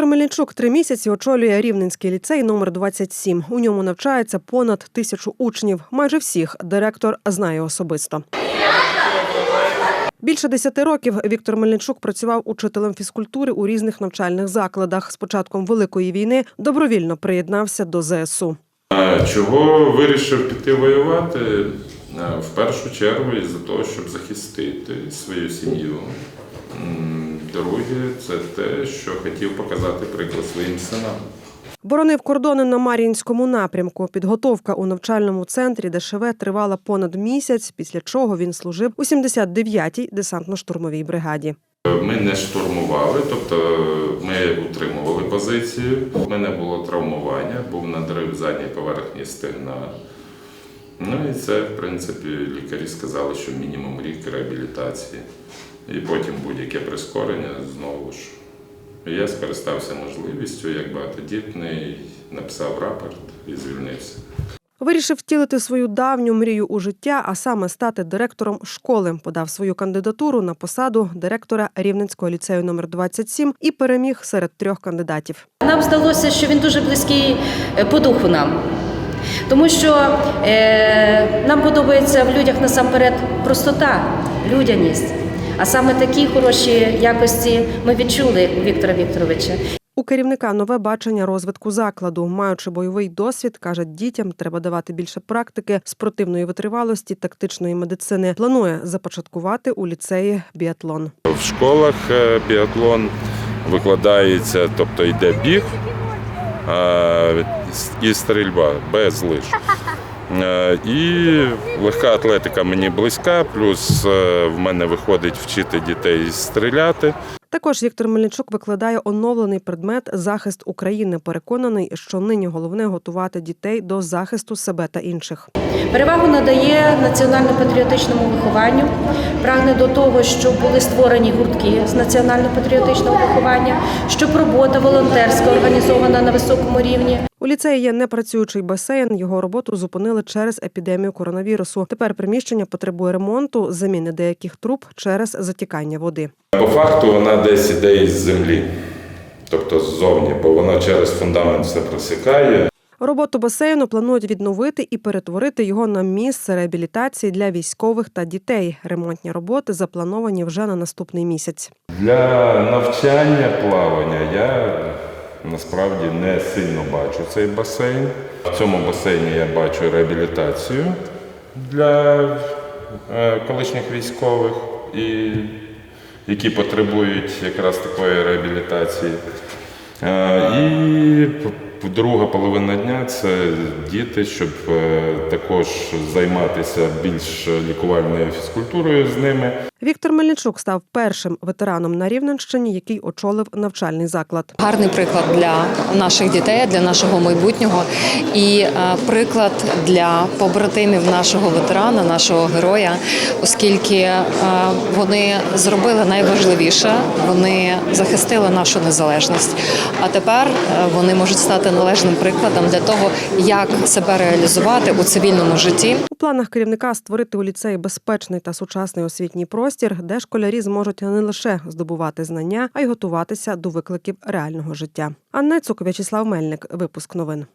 Мельничук три місяці очолює Рівненський ліцей номер 27. У ньому навчається понад тисячу учнів. Майже всіх директор знає особисто. Більше десяти років Віктор Мельничук працював учителем фізкультури у різних навчальних закладах. З початком великої війни добровільно приєднався до ЗСУ. Чого вирішив піти воювати? В першу чергу із-за того, щоб захистити свою сім'ю. Друге, це те, що хотів показати приклад своїм синам. Боронив кордони на Мар'їнському напрямку. Підготовка у навчальному центрі ДШВ тривала понад місяць, після чого він служив у 79-й десантно-штурмовій бригаді. Ми не штурмували, тобто ми утримували позицію. У мене було травмування, був надрив задньої поверхні стегна. Ну і це, в принципі, лікарі сказали, що мінімум рік реабілітації. І потім будь-яке прискорення знову ж. Я скористався можливістю, як багатодітний, написав рапорт і звільнився. Вирішив втілити свою давню мрію у життя, а саме стати директором школи. Подав свою кандидатуру на посаду директора Рівненського ліцею номер 27 і переміг серед трьох кандидатів. Нам здалося, що він дуже близький е, по духу нам. Тому що е, нам подобається в людях насамперед простота, людяність. А саме такі хороші якості ми відчули у Віктора Вікторовича. У керівника нове бачення розвитку закладу. Маючи бойовий досвід, каже, дітям треба давати більше практики, спортивної витривалості, тактичної медицини. Планує започаткувати у ліцеї біатлон. В школах е, біатлон викладається, тобто йде біг і стрільба без лиш. Е, І легка атлетика мені близька, плюс е, в мене виходить вчити дітей стріляти. Також Віктор Мельничук викладає оновлений предмет захист України. Переконаний, що нині головне готувати дітей до захисту себе та інших. Перевагу надає національно-патріотичному вихованню, прагне до того, щоб були створені гуртки з національно-патріотичного виховання, щоб робота волонтерська організована на високому рівні. У ліцеї є непрацюючий басейн. Його роботу зупинили через епідемію коронавірусу. Тепер приміщення потребує ремонту, заміни деяких труб через затікання води. По факту вона десь іде із землі, тобто ззовні, бо вона через фундамент все просікає. Роботу басейну планують відновити і перетворити його на місце реабілітації для військових та дітей. Ремонтні роботи заплановані вже на наступний місяць. Для навчання плавання я насправді не сильно бачу цей басейн. В цьому басейні я бачу реабілітацію для е, колишніх військових, і, які потребують якраз такої реабілітації. Е, І друга половина дня це діти, щоб е, також займатися більш лікувальною фізкультурою з ними. Віктор Мельничук став першим ветераном на Рівненщині, який очолив навчальний заклад. Гарний приклад для наших дітей, для нашого майбутнього, і е, приклад для побратимів нашого ветерана, нашого героя, оскільки е, вони зробили найважливіше, вони захистили нашу незалежність. А тепер вони можуть стати належним прикладом для того, як себе реалізувати у цивільному житті. У планах керівника створити у ліцеї безпечний та сучасний освітній простір, де школярі зможуть не лише здобувати знання, а й готуватися до викликів реального життя. Анна Цук, В'ячеслав Мельник, випуск новин.